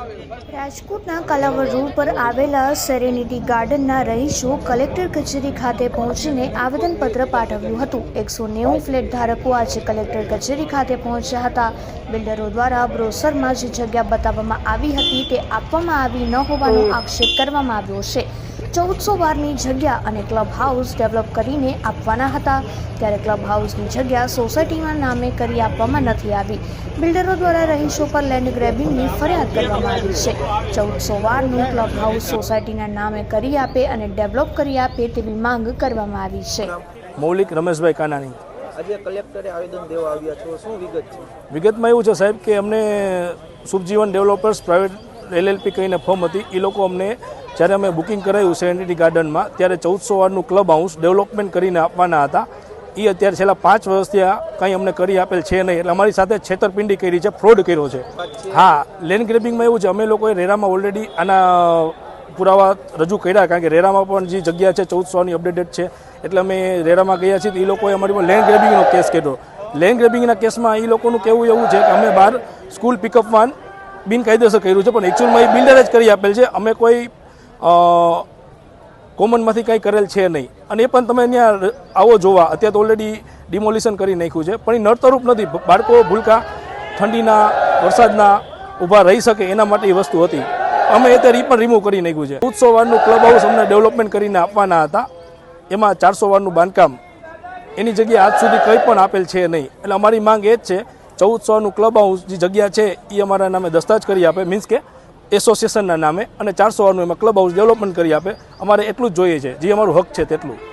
રાજકોટના કલાવર રોડ પર આવેલા સેરેનિટી ગાર્ડનના રહીશો કલેક્ટર કચેરી ખાતે પહોંચીને આવેદનપત્ર પાઠવ્યું હતું. એકસો નેવું ફ્લેટ ધારકો આજે કલેક્ટર કચેરી ખાતે પહોંચ્યા હતા. બિલ્ડરો દ્વારા બ્રોસરમાં જે જગ્યા બતાવવામાં આવી હતી તે આપવામાં આવી ન હોવાનો આક્ષેપ કરવામાં આવ્યો છે. ચૌદસો બારની જગ્યા અને ક્લબ હાઉસ ડેવલપ કરીને આપવાના હતા. ત્યારે ક્લબ હાઉસની જગ્યા સોસાયટીના નામે કરી આપવામાં નથી આવી. બિલ્ડરો દ્વારા રહીશો પર લેન્ડ ગ્રેબિંગની ફરિયાદ કરવામાં આવી છે. ચૌદસો બારનું ક્લબ હાઉસ સોસાયટીના નામે કરી આપે અને ડેવલપ કરી આપે તેવી માંગ કરવામાં આવી છે. મૌલિક રમેશભાઈ કાનાણી. આજે કલેક્ટરે આવેદન દેવા આવ્યા છો. શું વિગત છે? વિગતમાં એવું છે સાહેબ કે અમને શુભજીવન ડેવલપર્સ પ્રાઇવેટ એલએલપી કહીને ફોર્મ હતી. એ લોકો અમને જ્યારે અમે બુકિંગ કરાયું સેનિટી ગાર્ડનમાં, ત્યારે ચૌદસો વારનું ક્લબ હાઉસ ડેવલપમેન્ટ કરીને આપવાના હતા. એ અત્યારે છેલ્લા પાંચ વર્ષથી આ કંઈ અમને કરી આપેલ છે નહીં. એટલે અમારી સાથે છેતરપિંડી કરી છે, ફ્રોડ કર્યો છે. હા લેન્ડ ગ્રેબિંગમાં એવું છે, અમે લોકોએ રેરામાં ઓલરેડી આના પુરાવા રજૂ કર્યા, કારણ કે રેરામાં પણ જે જગ્યા છે ચૌદસોની અપડેટેડ છે. એટલે અમે રેરામાં ગયા છીએ, તો એ લોકોએ અમારી પર લેન્ડ ગ્રેબિંગનો કેસ કર્યો. લેન્ડ ગ્રેબિંગના કેસમાં એ લોકોનું કહેવું એવું છે કે અમે બહાર સ્કૂલ પિકઅપ વાન બિનકાયદેસર કર્યું છે, પણ એકચ્યુઅલમાં એ બિલ્ડરે જ કરી આપેલ છે. અમે કોઈ કોમનમાંથી કંઈ કરેલ છે નહીં. અને એ પણ તમે ત્યાં આવો જોવા. અત્યારે તો ઓલરેડી ડિમોલિશન કરી નાખ્યું છે. પણ એ નડતરૂપ નથી. બાળકો ભૂલકા ઠંડીના, વરસાદના ઊભા રહી શકે એના માટે એ વસ્તુ હતી. અમે અત્યારે એ પણ રિમૂવ કરી નાખ્યું છે. ચૌદસો વારનું ક્લબ હાઉસ અમને ડેવલપમેન્ટ કરીને આપવાના હતા. એમાં ચારસો વારનું બાંધકામ. એની જગ્યાએ આજ સુધી કંઈ પણ આપેલ છે નહીં. એટલે અમારી માંગ એ જ છે. ચૌદસોનું ક્લબ હાઉસ જે જગ્યા છે એ અમારા નામે દસ્તાજ કરી આપે. મીન્સ કે એસોસિએશનના નામે અને ચારસો વારનું એમાં ક્લબ હાઉસ ડેવલપમેન્ટ કરી આપે. અમારે એટલું જ જોઈએ છે. જે અમારું હક છે તેટલું.